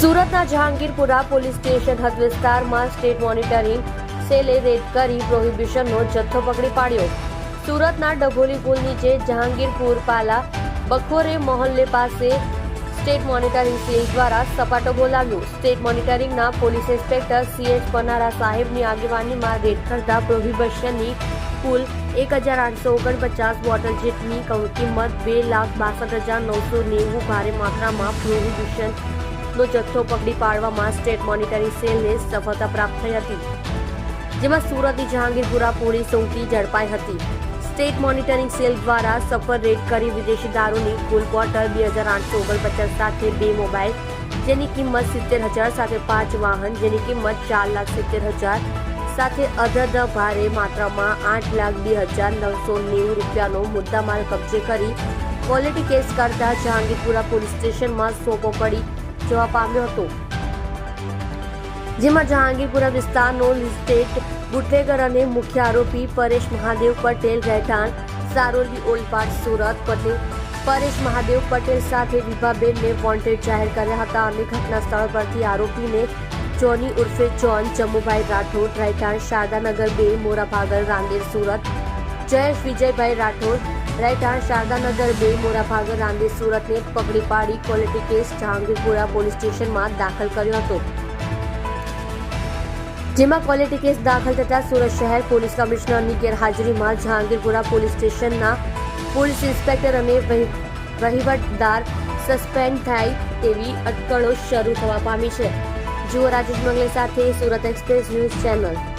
સુરતના Jahangirpura police station હદ વિસ્તારમાં સ્ટેટ મોનિટરિંગ સેલે રેડ કરી પ્રોહિબિશનનો જથ્થો પકડી પાડ્યો. સુરતના ડભોલી પુલ નીચે જહાંગીરપુર પાલા બખોરે મોહલ્લે પાસે સ્ટેટ મોનિટરિંગ સેલ દ્વારા સપાટો બોલાવ્યો. સ્ટેટ મોનિટરિંગના પોલીસ ઇન્સ્પેક્ટર સીએચ પનારા સાહેબની આગેવાનીમાં રેડ કરતા પ્રોહિબિશનની કુલ એક હજાર આઠસો ઓગણપચાસ બોટલ જેટલી કિંમત બે લાખ બાસઠ હજાર નવસો નેવું ભારે માત્રામાં પ્રોહિબિશન નો જથ્થો પકડી પાડવામાં સ્ટેટ મોનિટરી સેલને સફળતા પ્રાપ્ત થઈ હતી, જેમાં સુરતની જહાંગીરપુરા પોલીસ ચોકી ઝડપાઈ હતી. સ્ટેટ મોનિટરિંગ સેલ દ્વારા સફળ રેડ કરી વિદેશી દારૂની કુલ બોટલ બે હજાર આઠસો ઓગણપચાસ સાથે બે મોબાઈલ, જેની કિંમત સિત્તેર હજાર સાથે પાંચ વાહન, જેની કિંમત ચાર લાખ સિત્તેર હજાર સાથે અધધ ભારે માત્રામાં આઠ લાખ બે હજાર નવસો નેવું રૂપિયાનો મુદ્દામાલ કબજે કરી, ક્વોલિટી કેસ કરતા જહાંગીરપુરા પોલીસ સ્ટેશનમાં સોંપો પડી જવા પામ્યો હતો. જેમાં જહાંગીરપુરા વિસ્તારનો લિસ્ટેડ બુટલેગર અને મુખ્ય આરોપી પરેશ મહાદેવ પટેલ રહેઠાણ સારોલી ઓલપાડ સુરત પટેલ. પરેશ મહાદેવ પટેલ સાથે વિભાબેનને વોન્ટેડ જાહેર કર્યા હતા. અને ઘટના સ્થળ પરથી આરોપીને જોની ઉર્ફે જોન જમ્મુભાઈ રાઠોડ રહેઠાણ, શારદાનગર બે, મોરાભાગલ, રાંદેર, સુરત. જયેશ વિજયભાઈ રાઠોડ રહેઠાણ શારદાનગર બે મોરાભાગલ રાંદેર સુરતને પકડી પાડી ક્વોલિટી કેસ જહાંગીરપુરા પોલીસ સ્ટેશનમાં દાખલ કર્યો હતો. જેમાં ક્વોલિટી કેસ દાખલ થતા સુરત શહેર પોલીસ કમિશનરની ગેરહાજરીમાં જહાંગીરપુરા પોલીસ સ્ટેશનના પોલીસ ઇન્સ્પેક્ટર અને વહીવટદાર સસ્પેન્ડ થાય તેવી અટકળો શરૂ થવા પામી છે. જુઓ રાજેશ મંગલે સાથે સુરત એક્સપ્રેસ ન્યૂઝ ચેનલ.